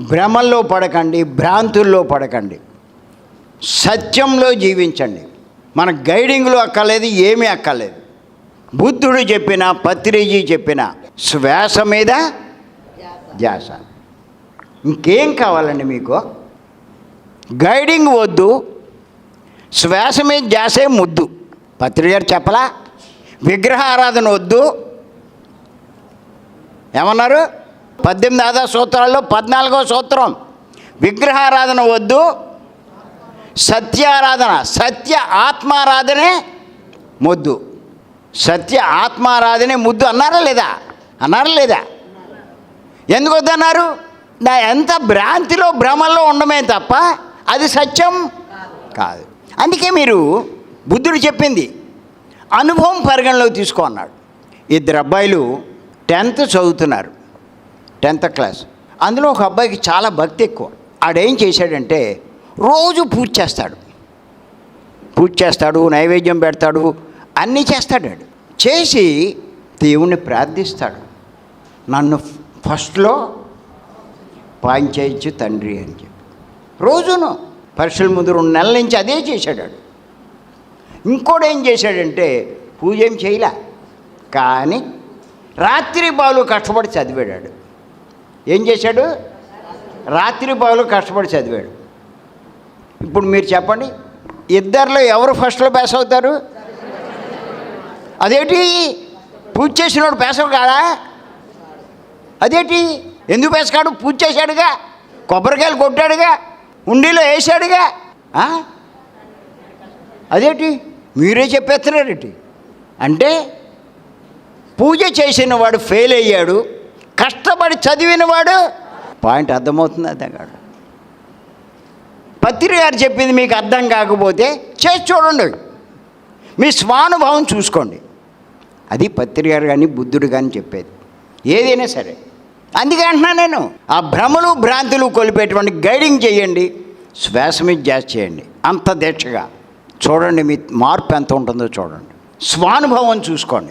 భ్రమల్లో పడకండి భ్రాంతుల్లో పడకండి. సత్యంలో జీవించండి. మన గైడింగ్లో అక్కర్లేదు ఏమీ అక్కర్లేదు. బుద్ధుడు చెప్పిన పత్రిజీ చెప్పిన శ్వాస మీద ధ్యాస. ఇంకేం కావాలండి మీకు? గైడింగ్ వద్దు శ్వాస మీద ధ్యాసే ముద్దు. పత్రిక గారు చెప్పలా? విగ్రహ ఆరాధన వద్దు. ఏమన్నారు? పద్దెనిమిది ఆదా సూత్రాల్లో పద్నాలుగో సూత్రం. విగ్రహారాధన వద్దు సత్యారాధన సత్య ఆత్మారాధనే ముద్దు. సత్య ఆత్మారాధనే ముద్దు అన్నారా లేదా? అన్నారా లేదా? ఎందుకు వద్దన్నారు నా ఎంత భ్రాంతిలో భ్రమల్లో ఉండమే తప్ప అది సత్యం కాదు. అందుకే మీరు బుద్ధుడు చెప్పింది అనుభవం పరిగణలోకి తీసుకో అన్నాడు. ఇద్దరు అబ్బాయిలు టెన్త్ చదువుతున్నారు. Tenth class. అందులో ఒక అబ్బాయికి చాలా భక్తి ఎక్కువ. ఆడేం చేశాడంటే రోజు పూజ చేస్తాడు. పూజ చేస్తాడు నైవేద్యం పెడతాడు అన్నీ చేస్తాడు చేసి దేవుణ్ణి ప్రార్థిస్తాడు. నన్ను ఫస్ట్లో పాయించేయచ్చు తండ్రి అని చెప్పి. రోజును పరీక్షల ముందు రెండు నెలల నుంచి అదే చేశాడు ఇంకోటి ఏం చేశాడంటే పూజ ఏం చేయలే. కానీ రాత్రి బాలు కష్టపడి చదివాడు ఏం చేశాడు? రాత్రి పగలు కష్టపడి చదివాడు. ఇప్పుడు మీరు చెప్పండి ఇద్దరిలో ఎవరు ఫస్ట్లో పాస్ అవుతారు? అదేంటి? పూజ చేసినోడు పేసవు కాడా అదేంటి? ఎందుకు పేసకాడు పూజ చేశాడుగా కొబ్బరికాయలు కొట్టాడుగా ఉండిలో వేసాడుగా అదేటి అదేంటి? మీరే చెప్పేస్తున్నారేంటి? అంటే పూజ చేసిన వాడు ఫెయిల్ అయ్యాడు కష్టపడి చదివిన వాడు పాయింట్ అర్థమవుతుంది అర్థం కాదు. పత్రి గారు చెప్పింది మీకు అర్థం కాకపోతే చేసి చూడండి. మీ స్వానుభవం చూసుకోండి. అది పత్రి గారు కానీ బుద్ధుడు కానీ చెప్పేది. ఏదైనా సరే. అందుకే అంటున్నా నేను ఆ భ్రమలు భ్రాంతులు కొలిపేటువంటి గైడింగ్ చేయండి. శ్వాస మీద జాస్ చేయండి. అంత దీక్షగా. చూడండి మీ మార్పు ఎంత ఉంటుందో చూడండి. స్వానుభవం చూసుకోండి.